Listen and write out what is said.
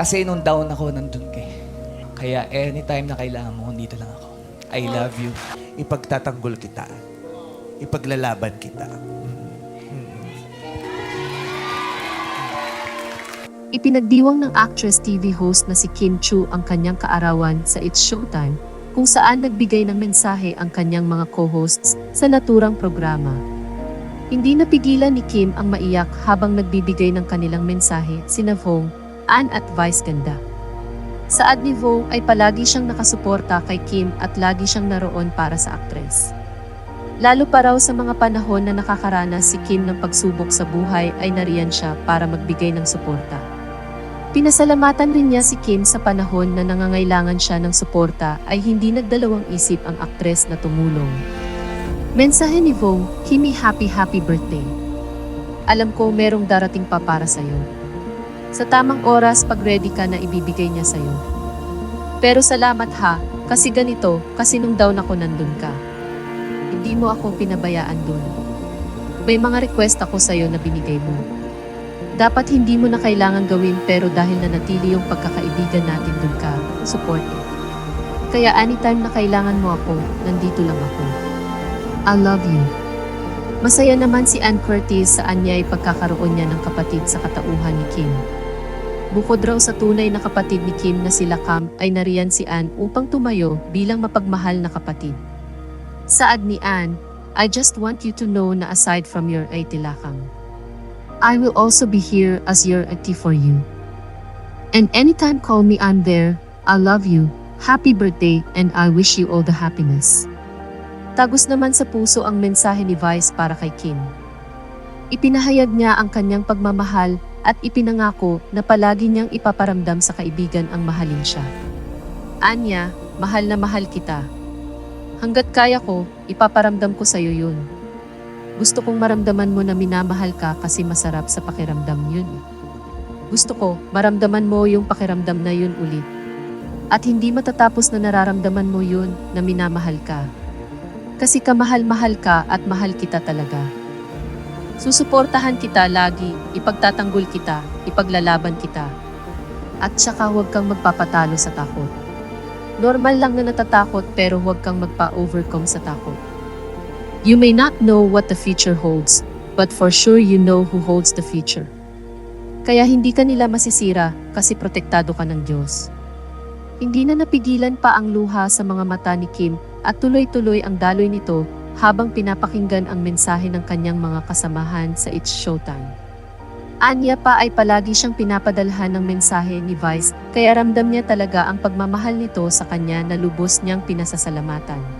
Kasi nung down ako, nandun ka eh. Kaya anytime na kailangan mo, dito lang ako. I love you. Ipagtatanggol kita. Ipaglalaban kita. Ipinagdiwang ng actress TV host na si Kim Chu ang kanyang kaarawan sa It's Showtime, kung saan nagbigay ng mensahe ang kanyang mga co-hosts sa naturang programa. Hindi napigilan ni Kim ang maiyak habang nagbibigay ng kanilang mensahe sina Vong, Ann at Vice Ganda. Saad ni Vong ay palagi siyang nakasuporta kay Kim at lagi siyang naroon para sa aktres. Lalo pa raw sa mga panahon na nakakaranas si Kim ng pagsubok sa buhay ay nariyan siya para magbigay ng suporta. Pinasalamatan rin niya si Kim sa panahon na nangangailangan siya ng suporta ay hindi nagdalawang isip ang aktres na tumulong. Mensahe ni Vong, Kimi happy happy birthday. Alam ko merong darating pa para sa'yo. Sa tamang oras pag ready ka na ibibigay niya sa'yo. Pero salamat ha, kasi ganito, kasi nung down ako nandun ka. Hindi mo ako pinabayaan dun. May mga request ako sa'yo na binigay mo. Dapat hindi mo na kailangan gawin pero dahil nanatili yung pagkakaibigan natin dun ka, support it. Kaya anytime na kailangan mo ako, nandito lang ako. I love you. Masaya naman si Ann Curtis sa anyay pagkakaroon niya ng kapatid sa katauhan ni Kim. Bukod raw sa tunay na kapatid ni Kim na sila Cam ay nariyan si Ann upang tumayo bilang mapagmahal na kapatid. Saad ni Ann, I just want you to know na aside from your aitilakang, I will also be here as your auntie for you. And anytime call me I'm there, I love you, happy birthday, and I wish you all the happiness. Tagos naman sa puso ang mensahe ni Vice para kay Kim. Ipinahayag niya ang kanyang pagmamahal at ipinangako na palagi niyang ipaparamdam sa kaibigan ang mahalin siya. Anya, mahal na mahal kita. Hanggat kaya ko, ipaparamdam ko sa'yo yun. Gusto kong maramdaman mo na minamahal ka kasi masarap sa pakiramdam yun. Gusto ko, maramdaman mo yung pakiramdam na yun ulit. At hindi matatapos na nararamdaman mo yun na minamahal ka. Kasi kamahal-mahal ka at mahal kita talaga. Susuportahan kita lagi, ipagtatanggol kita, ipaglalaban kita. At saka huwag kang magpapatalo sa takot. Normal lang na natatakot pero huwag kang magpa-overcome sa takot. You may not know what the future holds, but for sure you know who holds the future. Kaya hindi ka nila masisira kasi protektado ka ng Diyos. Hindi na napigilan pa ang luha sa mga mata ni Kim at tuloy-tuloy ang daloy nito habang pinapakinggan ang mensahe ng kanyang mga kasamahan sa It's Showtime. Anya pa ay palagi siyang pinapadalhan ng mensahe ni Vice kaya ramdam niya talaga ang pagmamahal nito sa kanya na lubos niyang pinasasalamatan.